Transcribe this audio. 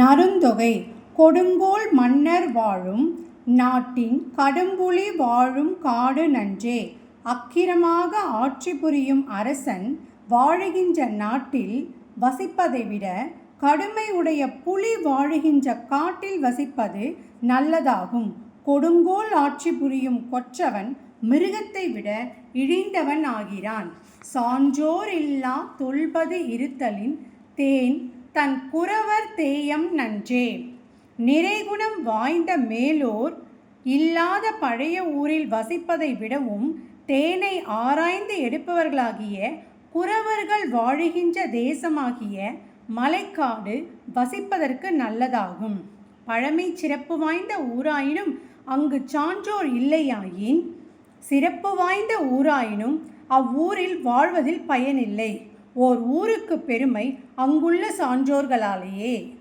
நருந்தொகை கொடுங்கோல் மன்னர் வாழும் நாட்டின் கடும்புலி வாழும் காடு நன்றே. அக்கிரமாக ஆட்சி புரியும் அரசன் வாழுகின்ற நாட்டில் வசிப்பதைவிட கடுமை உடைய புலி வாழுகின்ற காட்டில் வசிப்பது நல்லதாகும். கொடுங்கோல் ஆட்சி புரியும் கொற்றவன் மிருகத்தை விட இழிந்தவன் ஆகிறான். சான்றோர் இல்லா தொல்பது இருத்தலின் தேன் தன் குரவர் தேயம் நன்றே. நிறைகுணம் வாய்ந்த மேலோர் இல்லாத பழைய ஊரில் வசிப்பதை விடவும் தேனை ஆராய்ந்து எடுப்பவர்களாகிய குறவர்கள் வாழுகின்ற தேசமாகிய மலைக்காடு வசிப்பதற்கு நல்லதாகும். பழமைச் சிறப்பு வாய்ந்த ஊராயினும் அங்கு சான்றோர் இல்லையாயின் சிறப்பு வாய்ந்த ஊராயினும் அவ்வூரில் வாழ்வதில் பயனில்லை. ஓர் ஊருக்குப் பெருமை அங்குள்ள சான்றோர்களாலேயே.